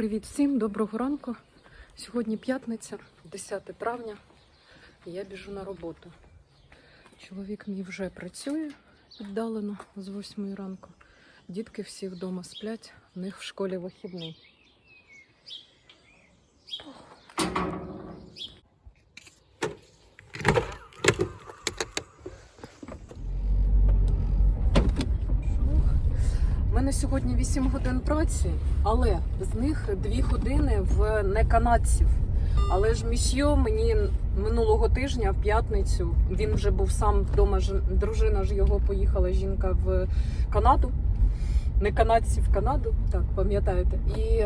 Привіт всім, доброго ранку. Сьогодні п'ятниця, 10 травня, і я біжу на роботу. Чоловік мій вже працює віддалено з 8 ранку. Дітки всі вдома сплять, в них в школі вихідний. У мене сьогодні 8 годин праці, але з них 2 години в неканадців. Але ж місьо мені минулого тижня, в п'ятницю, він вже був сам вдома. Дружина ж його поїхала жінка в Канаду. Не канадці в Канаду, так пам'ятаєте. І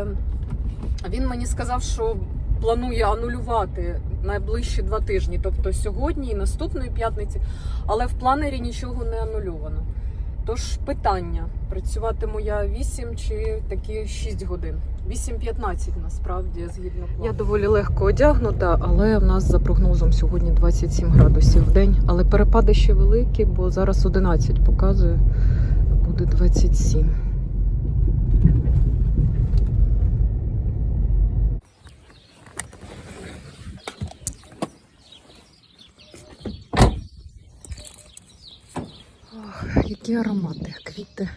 він мені сказав, що планує анулювати найближчі два тижні, тобто сьогодні і наступної п'ятниці, але в планері нічого не анульовано. Тож питання: працюватиму я 8 чи такі 6 годин? 8-15 насправді згідно плану. Я доволі легко одягнута, але в нас за прогнозом сьогодні 27 градусів в день. Але перепади ще великі, бо зараз 11 показує, буде 27. Ох, які аромати, квіти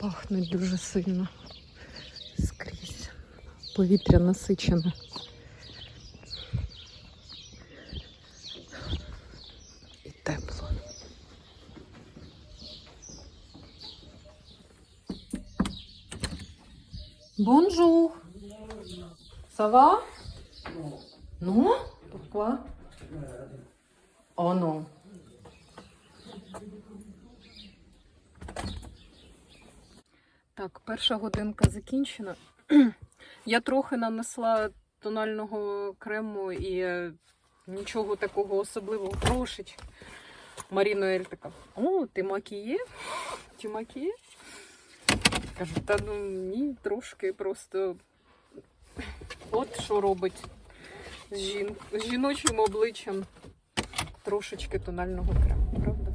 пахнуть дуже сильно скрізь. Повітря насичене. І тепло. Бонжур. Va? Non? Pourquoi? Oh non. Так, перша годинка закінчена. Я трохи нанесла тонального крему і е, нічого такого особливого трошечки. Марінуель така: О, ти макіє? Ти макіє? Кажу, та ну ні, трошки просто. От що робить з, жін... з жіночим обличчям трошечки тонального крему, правда?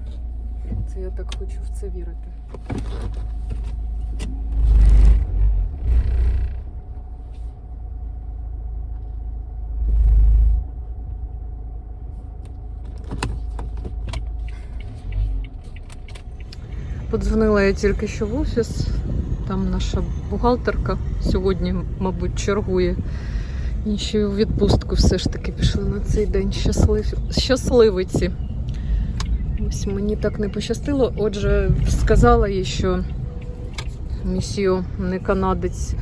Це я так хочу в це вірити. Подзвонила я тільки що в офіс. Там наша бухгалтерка сьогодні, мабуть, чергує. Інші у відпустку все ж таки пішли на цей день щаслив... щасливиці. Ось мені так не пощастило. Отже, сказала їй, що місіо не канадець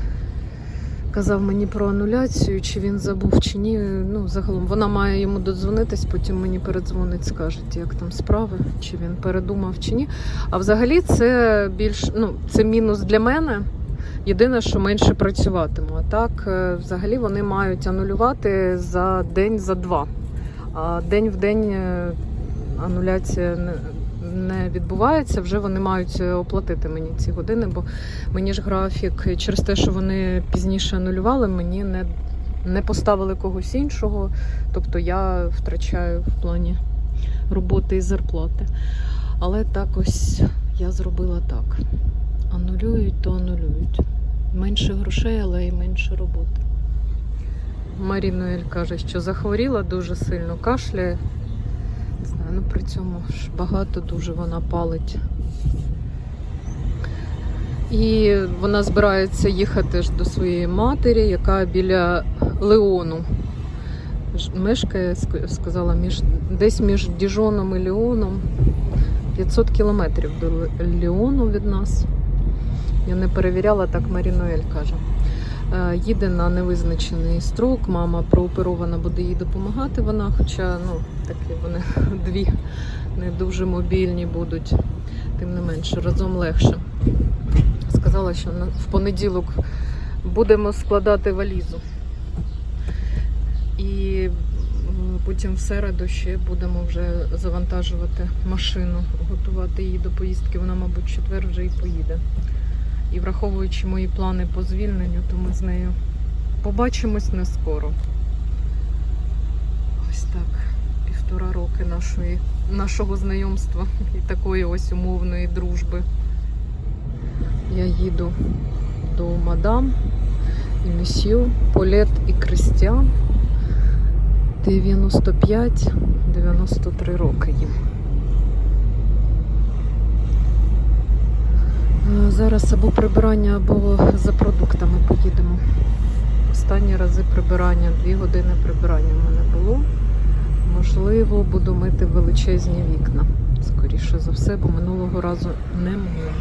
казав мені про ануляцію, чи він забув, чи ні. Ну, загалом вона має йому додзвонитись, потім мені передзвонить, скаже, як там справи, чи він передумав, чи ні. А взагалі це більш ну, це мінус для мене. Єдине, що менше працюватиму. А так, е, взагалі, вони мають анулювати за день, за два. А день в день е, ануляція не, відбувається. Вже вони мають оплатити мені ці години, бо мені ж графік через те, що вони пізніше анулювали, мені не, не поставили когось іншого. Тобто я втрачаю в плані роботи і зарплати. Але так ось я зробила так. Анулюють, то анулюють. Менше грошей, але й менше роботи. Марінуель каже, що захворіла дуже сильно, кашляє. Не знаю, ну при цьому ж багато дуже вона палить. І вона збирається їхати ж до своєї матері, яка біля Леону мешкає, ск- сказала, між, десь між Діжоном і Леоном. 500 кілометрів до Леону від нас. Я не перевіряла, так Марінуель каже. Е, Їде на невизначений строк. Мама прооперована буде їй допомагати. Вона, хоча ну, такі вони дві не дуже мобільні будуть, тим не менше, разом легше. Сказала, що в понеділок будемо складати валізу. І потім в середу ще будемо вже завантажувати машину, готувати її до поїздки. Вона, мабуть, четвер вже і поїде. І враховуючи мої плани по звільненню, то ми з нею побачимось не скоро. Ось так, півтора роки нашої, нашого знайомства і такої ось умовної дружби. Я їду до мадам і Місью, Полет і Кристіан. 95, 93 роки їм. Е, Зараз або прибирання, або за продуктами поїдемо. Останні рази прибирання, дві години прибирання в мене було. Можливо, буду мити величезні вікна. Скоріше за все, бо минулого разу не могла.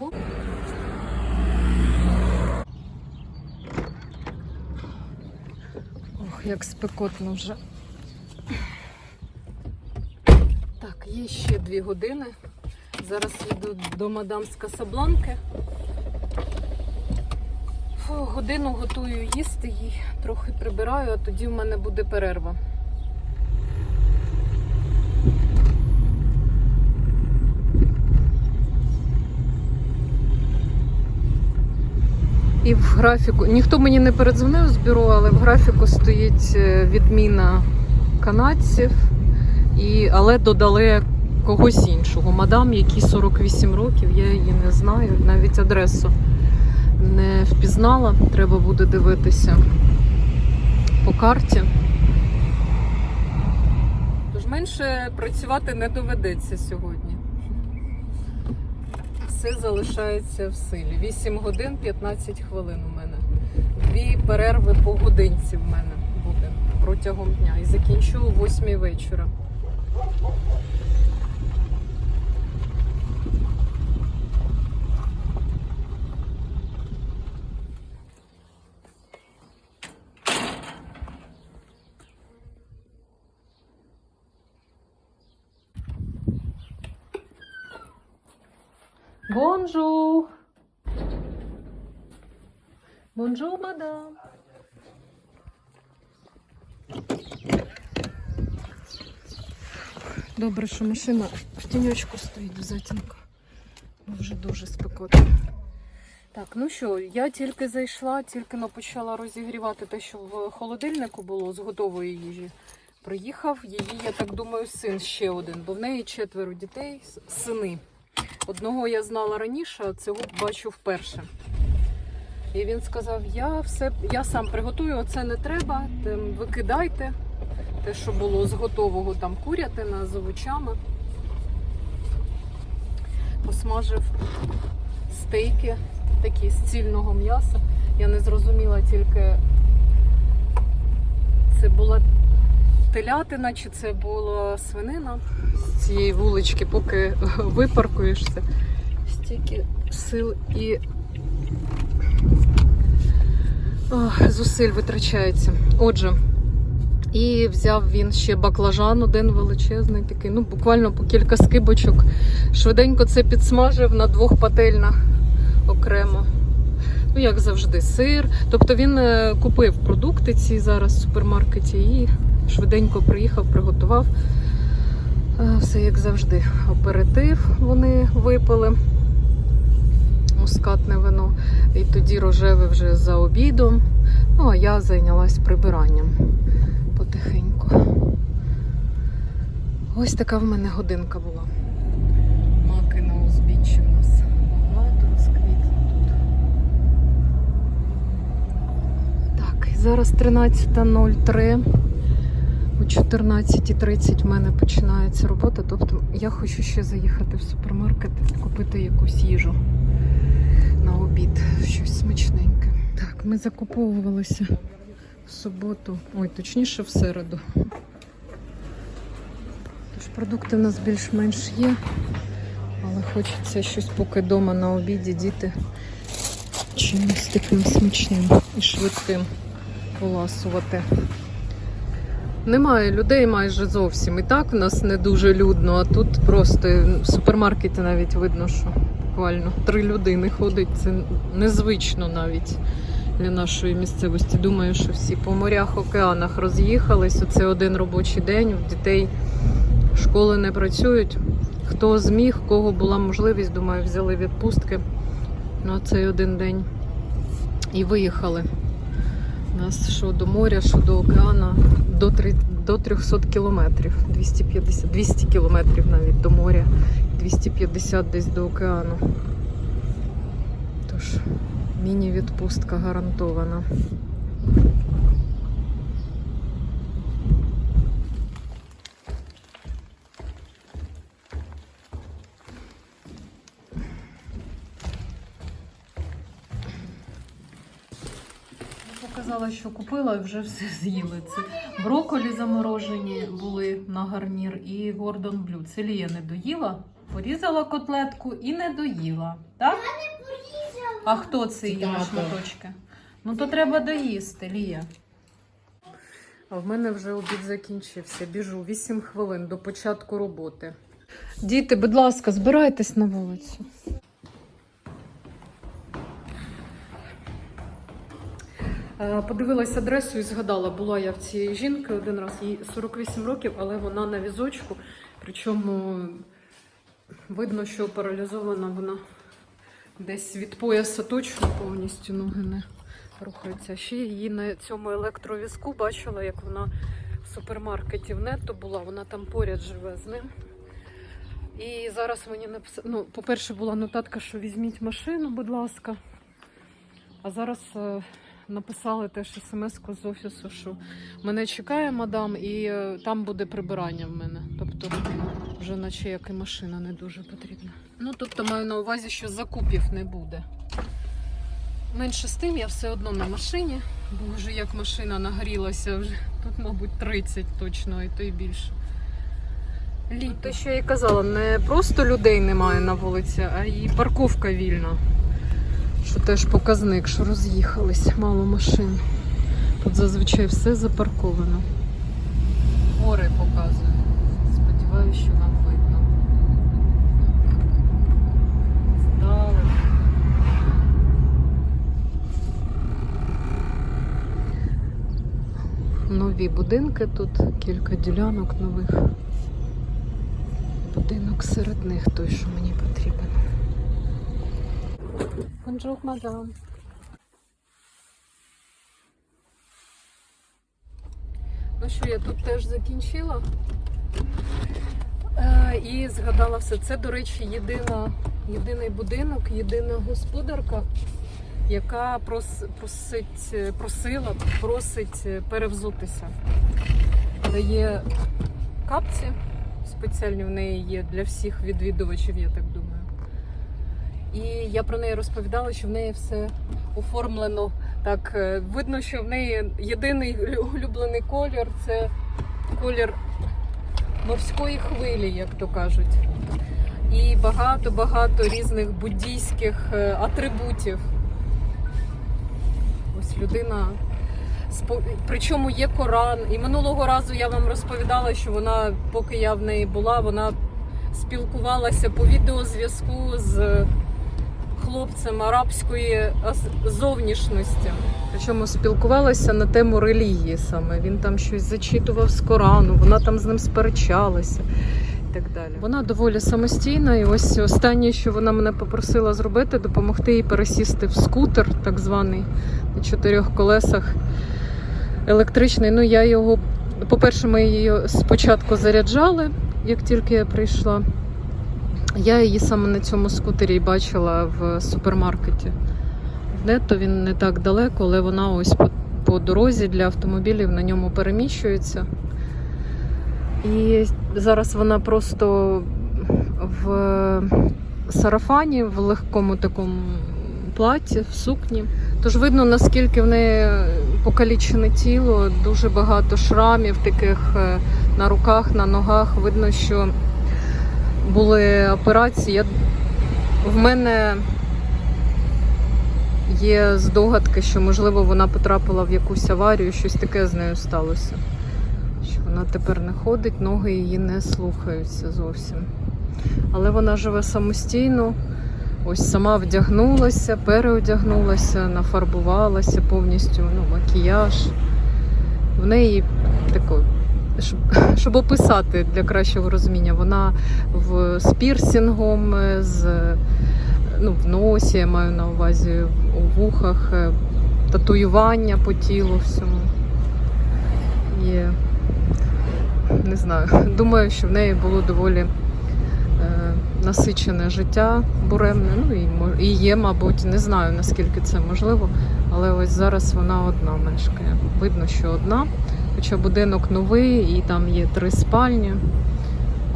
Ох, як спекотно вже. Так, є ще дві години. Зараз їду до мадам з Касабланки. Фу, годину готую їсти їй, трохи прибираю, а тоді в мене буде перерва. І в графіку, ніхто мені не передзвонив з бюро, але в графіку стоїть е, відміна канадців, і, але додали когось іншого. Мадам, якій 48 років, я її не знаю, навіть адресу не впізнала. Треба буде дивитися по карті. Тож менше працювати не доведеться сьогодні. Все залишається в силі. 8 годин 15 хвилин у мене. Дві перерви по годинці в мене буде протягом дня. І закінчу о 8 вечора. Бонжур! Бонжур, мадам! Добре, що машина в тіньочку стоїть в затінку. Бо Вже дуже спекотно. Так, ну що, я тільки зайшла, тільки почала розігрівати те, що в холодильнику було з готової їжі. Приїхав її, я так думаю, син ще один, бо в неї четверо дітей, сини. Одного я знала раніше, а цього бачу вперше. І він сказав: я все, я сам приготую, оце не треба, викидайте. Те, що було з готового там курятина з овочами. Посмажив стейки такі з цільного м'яса. Я не зрозуміла тільки, це була телятина чи це була свинина з цієї вулички, поки випаркуєшся. Стільки сил і Ох, зусиль витрачається. Отже, і взяв він ще баклажан один величезний, такий, ну буквально по кілька скибочок. Швиденько це підсмажив на двох пательнях окремо. Ну, як завжди, сир. Тобто він е, купив продукти ці зараз в супермаркеті і швиденько приїхав, приготував. Е, Все як завжди. Аперитив вони випили. Мускатне вино. І тоді рожеве вже за обідом. Ну, а я зайнялась прибиранням потихеньку. Ось така в мене годинка була. Маки на узбіччі в нас багато розквітло тут. Так, і зараз 13.03. О 14.30 в мене починається робота. Тобто я хочу ще заїхати в супермаркет, купити якусь їжу на обід, щось смачненьке. Так, ми закуповувалися в суботу, ой, точніше в середу. Тож продукти в нас більш-менш є, але хочеться щось поки вдома на обіді діти чимось таким смачним і швидким поласувати. Немає людей майже зовсім. І так в нас не дуже людно, а тут просто в супермаркеті навіть видно, що буквально три людини ходить. Це незвично навіть для нашої місцевості. Думаю, що всі по морях, океанах роз'їхались. Оце один робочий день, у дітей школи не працюють. Хто зміг, кого була можливість, думаю, взяли відпустки на цей один день і виїхали. У нас що до моря, що до океану, до, 3, до 300 кілометрів, 250, 200 кілометрів навіть до моря, 250 десь до океану. Тож, міні-відпустка гарантована. Я Показала, що купила і вже все з'їли. Це брокколі заморожені були на гарнір і гордон блю. Це Лія не доїла, порізала котлетку і не доїла. Так? А хто це їла Тато. шматочки? Ну то треба доїсти, Лія. А в мене вже обід закінчився. Біжу 8 хвилин до початку роботи. Діти, будь ласка, збирайтесь на вулицю. Е, Подивилась адресу і згадала, була я в цієї жінки один раз, їй 48 років, але вона на візочку. Причому видно, що паралізована вона десь від пояса точно повністю ноги не рухаються. Ще її на цьому електровізку бачила, як вона в супермаркеті в нетто була, вона там поряд живе з ним. І зараз мені написали, ну, по-перше, була нотатка, що візьміть машину, будь ласка. А зараз е, написали теж смс-ку з офісу, що мене чекає мадам, і е, там буде прибирання в мене. Тобто вже наче як і машина не дуже потрібна. Ну, тобто маю на увазі, що закупів не буде. Менше з тим, я все одно на машині, бо вже як машина нагрілася, вже тут, мабуть, 30 точно, і то й більше. Літо. Те, що я і казала, не просто людей немає на вулиці, а і парковка вільна. Що теж показник, що роз'їхались, мало машин. Тут зазвичай все запарковано. Гори показую. Сподіваюся, що вам видно. Здалека. Нові будинки тут, кілька ділянок нових. Будинок серед них той, що мені потрібен. Bonjour, мадам. Ну що, я тут теж закінчила. Е, і згадала все. Це, до речі, єдина, єдиний будинок, єдина господарка, яка прос, просить, просила, просить перевзутися. Дає капці, спеціальні в неї є для всіх відвідувачів, я так думаю. І я про неї розповідала, що в неї все оформлено так. е, Видно, що в неї єдиний улюблений колір це колір морської хвилі, як то кажуть. І багато-багато різних буддійських е, атрибутів. Ось людина. Причому є Коран. І минулого разу я вам розповідала, що вона, поки я в неї була, вона спілкувалася по відеозв'язку з хлопцем арабської зовнішності. Причому спілкувалася на тему релігії саме. Він там щось зачитував з Корану, вона там з ним сперечалася і так далі. Вона доволі самостійна, і ось останнє, що вона мене попросила зробити, допомогти їй пересісти в скутер, так званий, на чотирьох колесах електричний. Ну, я його, по-перше, ми її спочатку заряджали, як тільки я прийшла. Я її саме на цьому скутері бачила в супермаркеті. Нетто він не так далеко, але вона ось по, по дорозі для автомобілів на ньому переміщується. І зараз вона просто в сарафані, в легкому такому платі, в сукні. Тож видно, наскільки в неї покалічене тіло, дуже багато шрамів таких е, на руках, на ногах. Видно, що були операції. Я... В мене є здогадки, що можливо вона потрапила в якусь аварію, щось таке з нею сталося. Що вона тепер не ходить, ноги її не слухаються зовсім. Але вона живе самостійно, ось сама вдягнулася, переодягнулася, нафарбувалася повністю, ну, макіяж. В неї такий щоб, описати для кращого розуміння, вона в, з пірсінгом, е, з ну, в носі, я маю на увазі, у вухах, е, татуювання по тілу всьому. Є. Не знаю. Думаю, що в неї було доволі е, насичене життя буремне. Ну і, і є, мабуть, не знаю наскільки це можливо. Але ось зараз вона одна мешкає. Видно, що одна. Хоча будинок новий і там є три спальні,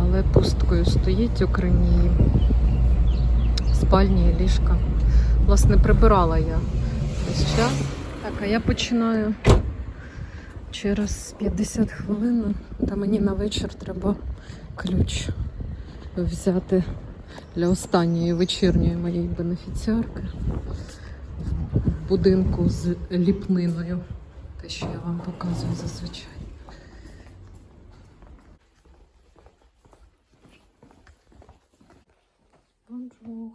але пусткою стоїть, окрім її спальні і ліжка. Власне, прибирала я весь час. Так, а я починаю через 50 хвилин, та мені на вечір треба ключ взяти для останньої вечірньої моєї бенефіціарки в будинку з ліпниною. Те, що я вам показую зазвичай. Bonjour.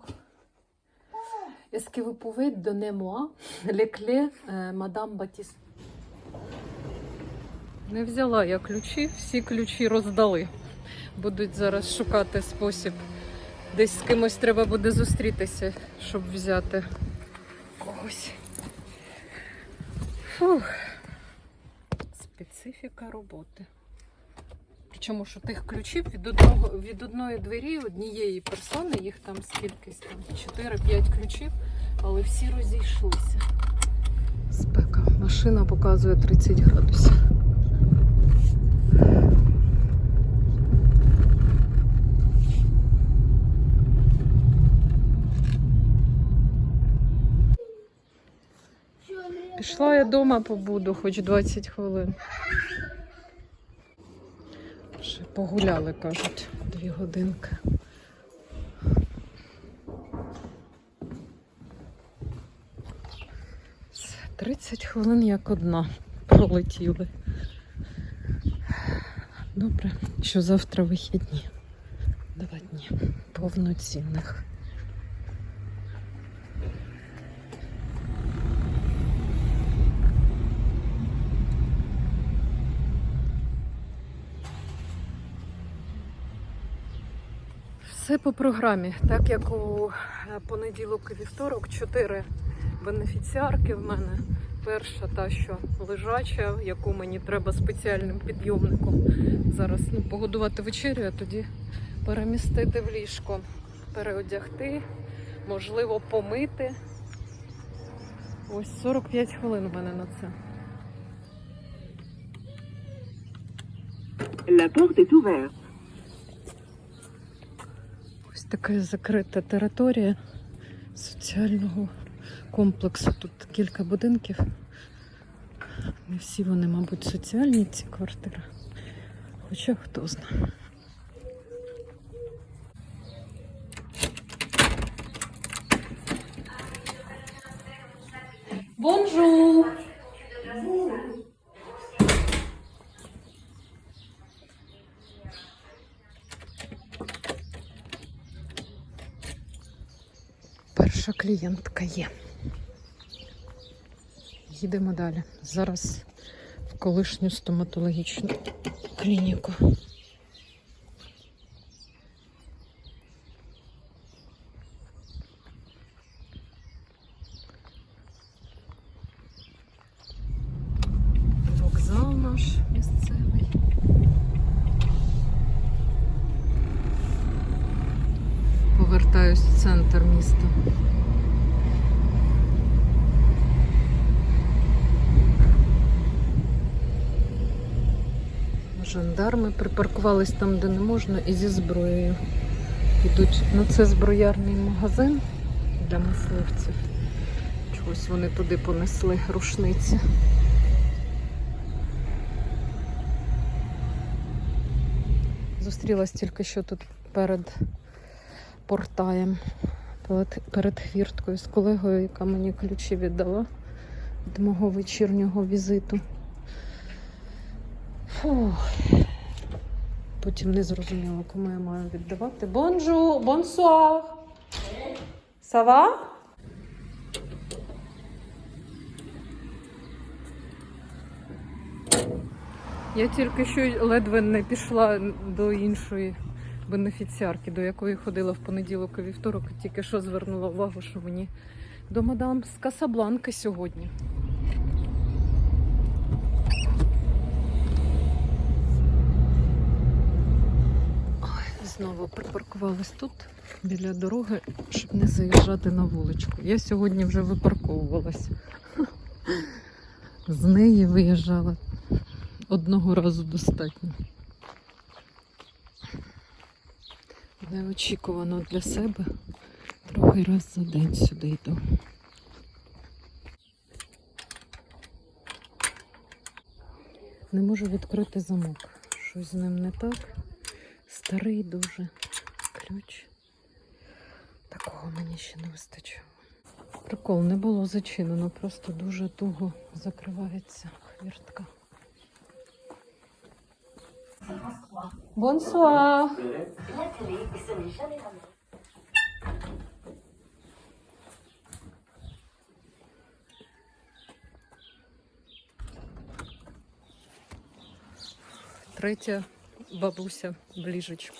Est-ce que vous pouvez donner moi les clés, euh, Madame Не взяла я ключі, всі ключі роздали. Будуть зараз шукати спосіб. Десь з кимось треба буде зустрітися, щоб взяти когось. Фух. Специфіка роботи. Причому що тих ключів від одного від одної двері однієї персони, їх там скількись там 4-5 ключів, але всі розійшлися. Спека. Машина показує 30 градусів. Пішла я вдома побуду, хоч 20 хвилин. Ще погуляли, кажуть, дві годинки. Все, 30 хвилин як одна пролетіли. Добре, що завтра вихідні. Два дні повноцінних. Все по програмі. Так як у е, понеділок і вівторок чотири бенефіціарки в мене. Перша та, що лежача, яку мені треба спеціальним підйомником зараз ну, погодувати вечерю, а тоді перемістити в ліжко, переодягти, можливо, помити. Ось 45 хвилин у мене на це. La porte est ouverte. Така закрита територія соціального комплексу. Тут кілька будинків. Не всі вони, мабуть, соціальні, ці квартири. Хоча хто знає. Перша клієнтка є. Їдемо далі. Зараз в колишню стоматологічну клініку. Жандарми припаркувались там, де не можна, і зі зброєю. Ідуть. Ну, це зброярний магазин для мисливців. Чогось вони туди понесли рушниці. Зустрілась тільки що тут перед портаєм, перед хвірткою з колегою, яка мені ключі віддала від мого вечірнього візиту. Фух. Потім не зрозуміла, кому я маю віддавати. Бонжу, бонсуар. Сава? Я тільки що ледве не пішла до іншої бенефіціарки, до якої ходила в понеділок і вівторок, тільки що звернула увагу, що мені до мадам з Касабланки сьогодні. Ой, припаркувалась тут біля дороги, щоб не заїжджати на вуличку. Я сьогодні вже випарковувалась. З неї виїжджала. Одного разу достатньо. Неочікувано для себе. Другий раз за день сюди йду. Не можу відкрити замок. Щось з ним не так. Старий дуже ключ. Такого мені ще не вистачило. Прикол, не було зачинено, просто дуже туго закривається хвіртка. Бонсуа! Третя бабуся в ліжечку.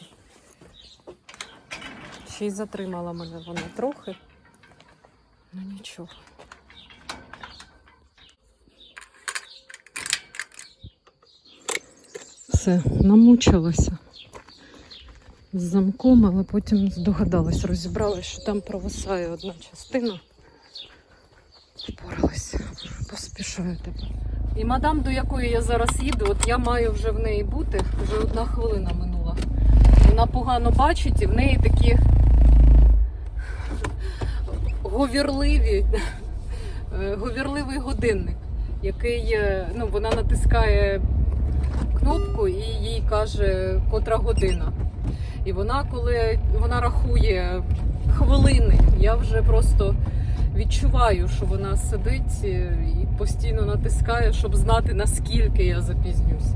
Ще й затримала мене вона трохи. Ну нічого. Все, намучилася з замком, але потім здогадалась, розібралась, що там провисає одна частина. Впоралась, поспішаю тепер. І мадам, до якої я зараз їду, от я маю вже в неї бути, вже одна хвилина минула. Вона погано бачить і в неї такі говірливі, е, говірливий годинник, який е, ну, вона натискає кнопку і їй каже, котра година. І вона, коли вона рахує хвилини, я вже просто відчуваю, що вона сидить е, і постійно натискає, щоб знати, наскільки я запізнюся.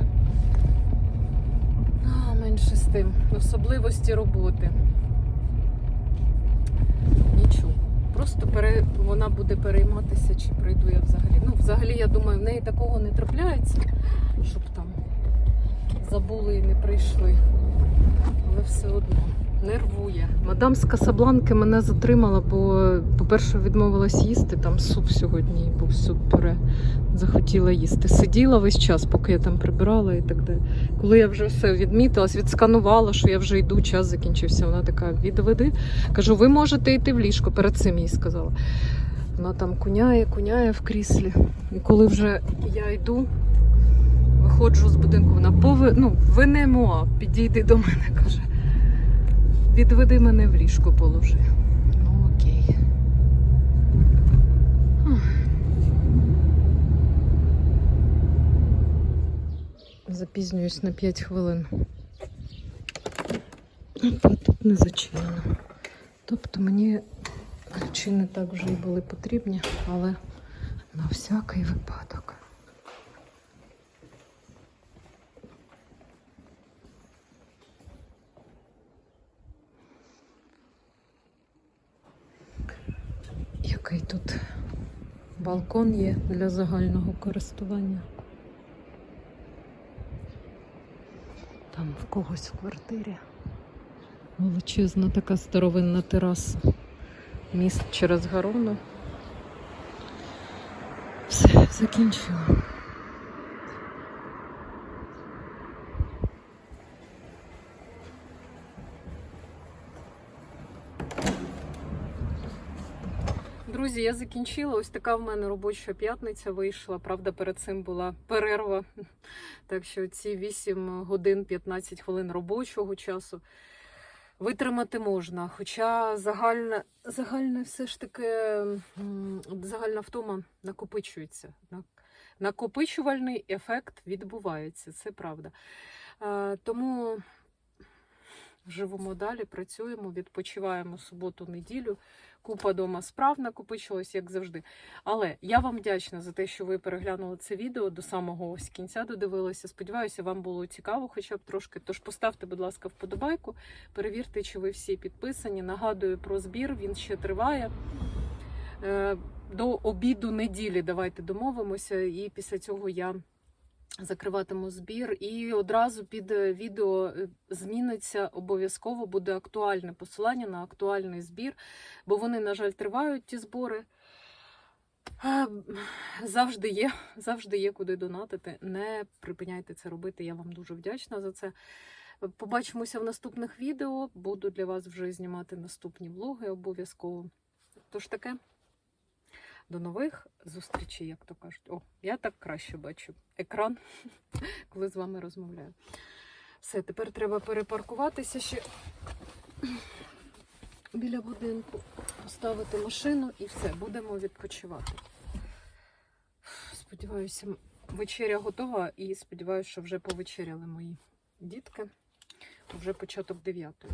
А, менше з тим. Особливості роботи. Нічого. Просто пере... вона буде перейматися, чи прийду я взагалі. Ну, взагалі, я думаю, в неї такого не трапляється, щоб там забули і не прийшли. Але все одно нервує. Мадам з Касабланки мене затримала, бо, по-перше, відмовилась їсти. Там суп сьогодні був суп пюре. Захотіла їсти. Сиділа весь час, поки я там прибирала і так далі. Коли я вже все відмітилась, відсканувала, що я вже йду, час закінчився. Вона така відведи. Кажу, ви можете йти в ліжко. Перед цим їй сказала. Вона там куняє, куняє в кріслі. І коли вже я йду, виходжу з будинку, вона пови... ну, винемо, підійди до мене, каже. Відведи мене в ліжко положи. Ну окей. Запізнююсь на 5 хвилин. Тут не зачинено. Тобто мені не так вже й були потрібні, але на всякий випадок. Який тут балкон є для загального користування. Там в когось в квартирі. Величезна така старовинна тераса. Міст через Гарону. Все, закінчила. Друзі, я закінчила. Ось така в мене робоча п'ятниця вийшла. Правда, перед цим була перерва. Так що ці 8 годин 15 хвилин робочого часу витримати можна. Хоча загальне, загальне все ж таки загальна втома накопичується. Накопичувальний ефект відбувається, це правда. Тому живемо далі, працюємо, відпочиваємо суботу, неділю. Купа дома справ накопичилось, як завжди. Але я вам вдячна за те, що ви переглянули це відео до самого ось кінця додивилися. Сподіваюся, вам було цікаво, хоча б трошки. Тож поставте, будь ласка, вподобайку, перевірте, чи ви всі підписані. Нагадую про збір, він ще триває. Е, До обіду неділі давайте домовимося, і після цього я закриватиму збір, і одразу під е, відео е, зміниться обов'язково буде актуальне посилання на актуальний збір, бо вони, на жаль, тривають ті збори. Завжди є, завжди є куди донатити. Не припиняйте це робити. Я вам дуже вдячна за це. Побачимося в наступних відео. Буду для вас вже знімати наступні влоги обов'язково. Тож таке. До нових зустрічей, як то кажуть. О, я так краще бачу екран, коли з вами розмовляю. Все, тепер треба перепаркуватися ще біля будинку, поставити машину і все, будемо відпочивати. Сподіваюся, вечеря готова і сподіваюся, що вже повечеряли мої дітки. Вже початок дев'ятої.